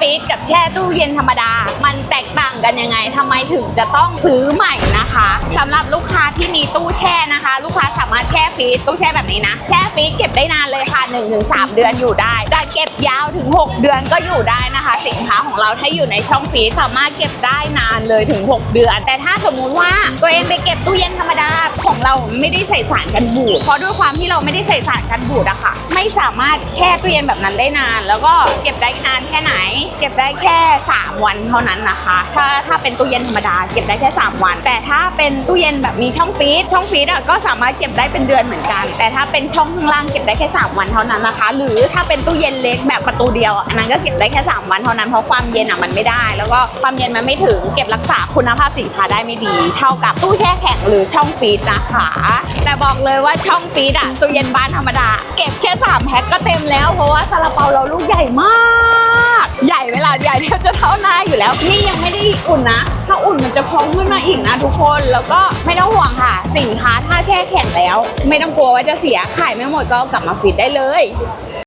ฟีดกับแช่ตู้เย็นธรรมดา มันแตกต่างกันยังไงทำไมถึงจะต้องซื้อใหม่นะคะสำหรับลูกค้าที่มีตู้แช่นะคะ ลูกค้าสามารถแช่ฟรีซตู้แช่แบบนี้นะ แช่ฟรีซเก็บได้นานเลยค่ะ 1-3 เดือนอยู่ได้จะเก็บยาวถึง 6 เดือนก็อยู่ได้นะคะ สินค้าของเราถ้าอยู่ในช่องฟรีซสามารถเก็บได้นานเลยถึง 6 เดือน แต่ถ้าสมมุติว่าตัวเองไปเก็บตู้เย็นธรรมดาของเราไม่ได้ใส่สารกันบูดเพราะด้วยความที่เราไม่ได้ใส่สารกันบูดอะค่ะ ไม่สามารถแช่ตู้เย็นแบบนั้นได้นาน แล้วก็เก็บได้นานแค่ไหน เก็บได้แค่ 3 วันเท่านั้นนะคะ ถ้าถ้าเป็นตู้เย็นธรรมดาเก็บได้แค่ 3 วัน แต่ถ้าเป็นตู้เย็นแบบมีช่องฟรีซช่องฟรีซอะก็สามารถเก็บได้เป็นเดือนเหมือนกัน แต่ถ้าเป็นช่องข้างล่างเก็บได้แค่ 3 วันเท่านั้นนะคะ หรือถ้าเป็นตู้เย็นเล็กแบบประตูเดียวอันนั้นก็เก็บได้แค่ 3 วันเท่านั้นเพราะความเย็นอะมันไม่ได้ แล้วก็ความเย็นมันไม่ถึงเก็บรักษาคุณภาพสินค้าได้ไม่ดี เท่ากับตู้แช่แข็งหรือช่องฟรีซนะคะ แต่บอกเลยว่าช่องฟรีซอะตู้เย็นบ้านธรรมดาเก็บแค่3แพ็คก็เต็มแล้วเพราะว่าซาลาเปาเราลูกใหญ่มาก ใหญ่เวลาใหญ่เทบจะเท่าหน้าอยู่แล้ว นี่ยังไม่ได้อุ่นนะ ถ้าอุ่นมันจะพองขึ้นมาอีกนะทุกคนแล้วก็ไม่ต้องห่วงค่ะ สินค้าถ้าแช่แข็งแล้ว ไม่ต้องกลัวว่าจะเสียขายไม่หมดก็กลับมาฟิตได้เลย